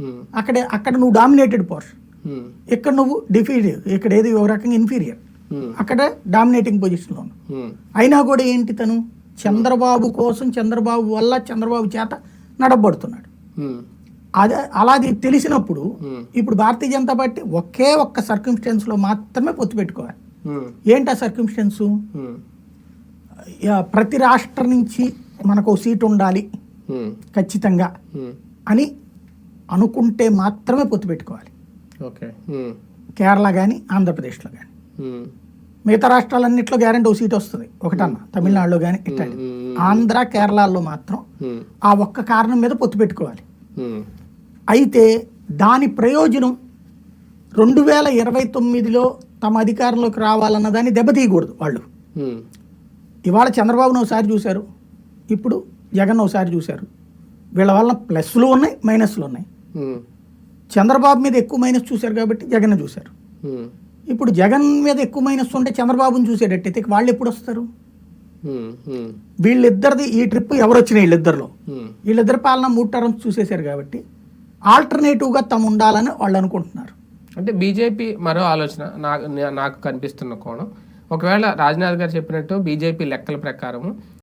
ఉమ్, అక్కడ అక్కడ నువ్వు డామినేటెడ్ పవర్ ఇక్కడ నువ్వు డిఫీరియర్ ఇక్కడ ఏది ఒక రకంగా ఇన్ఫీరియర్ ఉమ్, అక్కడ డామినేటింగ్ పొజిషన్లో ఉమ్, అయినా కూడా ఏంటి తను? చంద్రబాబు కోసం చంద్రబాబు వల్ల చంద్రబాబు చేత నడబడుతున్నాడు అదే అలాది తెలిసినప్పుడు ఇప్పుడు భారతీయ జనతా పార్టీ ఒకే ఒక్క సర్కమ్స్టెన్స్లో మాత్రమే పొత్తు పెట్టుకోవాలి. ఏంటి ఆ సర్కమ్స్టెన్సు ప్రతి రాష్ట్రం నుంచి మనకు సీటు ఉండాలి. ఖచ్చితంగా. అని అనుకుంటే మాత్రమే పొత్తు పెట్టుకోవాలి. ఓకే. కేరళ కానీ ఆంధ్రప్రదేశ్లో కానీ మిగతా రాష్ట్రాలన్నింటిలో గ్యారంటీ ఓ సీట్ వస్తుంది. ఒకటన్నా తమిళనాడులో కానీ ఇట్లాంటి ఆంధ్ర కేరళలో మాత్రం ఆ ఒక్క కారణం మీద పొత్తు పెట్టుకోవాలి. అయితే దాని ప్రయోజనం రెండు వేల ఇరవై తొమ్మిదిలో తమ అధికారంలోకి రావాలన్న దాన్ని దెబ్బతీయకూడదు వాళ్ళు. ఇవాళ చంద్రబాబును ఒకసారి చూశారు. ఇప్పుడు జగన్ ఒకసారి చూశారు. వీళ్ళ వల్ల ప్లస్లు ఉన్నాయి మైనస్లు ఉన్నాయి. చంద్రబాబు మీద ఎక్కువ మైనస్ చూశారు కాబట్టి జగన్ చూశారు. ఇప్పుడు జగన్ మీద ఎక్కువ మైనస్ ఉంటే చంద్రబాబుని చూసేటట్టయితే వాళ్ళు ఎప్పుడు వస్తారు? వీళ్ళిద్దరిది ఈ ట్రిప్ ఎవరు వచ్చినాయి వీళ్ళిద్దరిలో. వీళ్ళిద్దరి పాలన మూడు టర్మ్స్ చూసేశారు కాబట్టి ఆల్టర్నేటివ్గా తమ ఉండాలని వాళ్ళు అనుకుంటున్నారు. అంటే బీజేపీ మరో ఆలోచన నాకు నాకు కనిపిస్తున్న కోణం. ఒకవేళ రాజ్నాథ్ గారు చెప్పినట్టు బీజేపీ లెక్కల ప్రకారం